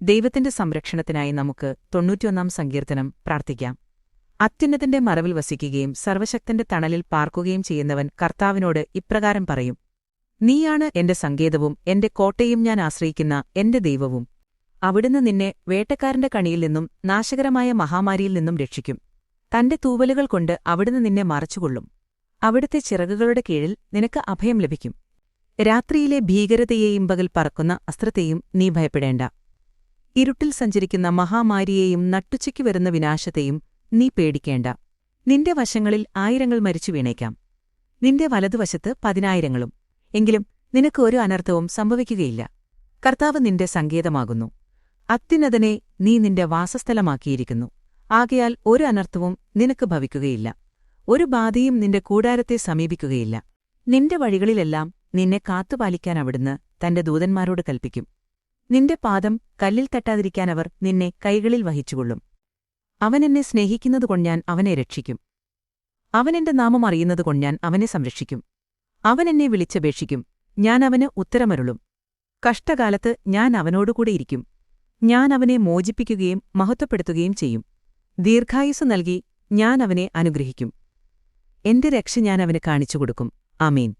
ദൈവത്തിന്റെ സംരക്ഷണത്തിനായി നമുക്ക് തൊണ്ണൂറ്റിയൊന്നാം സങ്കീർത്തനം പ്രാർത്ഥിക്കാം. അത്യുന്നതന്റെ മറവിൽ വസിക്കുകയും സർവശക്തന്റെ തണലിൽ പാർക്കുകയും ചെയ്യുന്നവൻ കർത്താവിനോട് ഇപ്രകാരം പറയും. നീയാണ് എന്റെ സങ്കേതവും എന്റെ കോട്ടയും ഞാൻ ആശ്രയിക്കുന്ന എന്റെ ദൈവവും. അവിടുന്ന് നിന്നെ വേട്ടക്കാരന്റെ കണിയിൽ നിന്നും നാശകരമായ മഹാമാരിയിൽ നിന്നും രക്ഷിക്കും. തന്റെ തൂവലുകൾ കൊണ്ട് അവിടുന്ന് നിന്നെ മറച്ചുകൊള്ളും. അവിടുത്തെ ചിറകുകളുടെ കീഴിൽ നിനക്ക് അഭയം ലഭിക്കും. രാത്രിയിലെ ഭീകരതയെയും പകൽ പറക്കുന്ന അസ്ത്രത്തെയും നീ ഭയപ്പെടേണ്ട. ഇരുട്ടിൽ സഞ്ചരിക്കുന്ന മഹാമാരിയെയും നട്ടുച്ചയ്ക്ക് വരുന്ന വിനാശത്തെയും നീ പേടിക്കേണ്ട. നിന്റെ വശങ്ങളിൽ ആയിരങ്ങൾ മരിച്ചു വീണേക്കാം. നിന്റെ വലതുവശത്ത് പതിനായിരങ്ങളും. എങ്കിലും നിനക്ക് ഒരു അനർത്ഥവും സംഭവിക്കുകയില്ല. കർത്താവ് നിന്റെ സങ്കേതമാകുന്നു. അത്യുന്നതനെ നീ നിന്റെ വാസസ്ഥലമാക്കിയിരിക്കുന്നു. ആകയാൽ ഒരു അനർത്ഥവും നിനക്ക് ഭവിക്കുകയില്ല. ഒരു ബാധയും നിന്റെ കൂടാരത്തെ സമീപിക്കുകയില്ല. നിന്റെ വഴികളിലെല്ലാം നിന്നെ കാത്തുപാലിക്കാൻ അവിടുന്ന് തന്റെ ദൂതന്മാരോട് കൽപ്പിക്കും. നിന്റെ പാദം കല്ലിൽ തട്ടാതിരിക്കാനവർ നിന്നെ കൈകളിൽ വഹിച്ചുകൊള്ളും. അവൻ എന്നെ സ്നേഹിക്കുന്നതുകൊണ്ട് ഞാൻ അവനെ രക്ഷിക്കും. അവനെന്റെ നാമം അറിയുന്നതുകൊണ്ട് ഞാൻ അവനെ സംരക്ഷിക്കും. അവൻ എന്നെ വിളിച്ചപേക്ഷിക്കും. ഞാൻ അവന് ഉത്തരമരുളും. കഷ്ടകാലത്ത് ഞാൻ അവനോടുകൂടിയിരിക്കും ഞാൻ അവനെ മോചിപ്പിക്കുകയും മഹത്വപ്പെടുത്തുകയും ചെയ്യും. ദീർഘായുസ് നൽകി ഞാൻ അവനെ അനുഗ്രഹിക്കും. എന്റെ രക്ഷ ഞാൻ അവന് കാണിച്ചുകൊടുക്കും. ആമീൻ.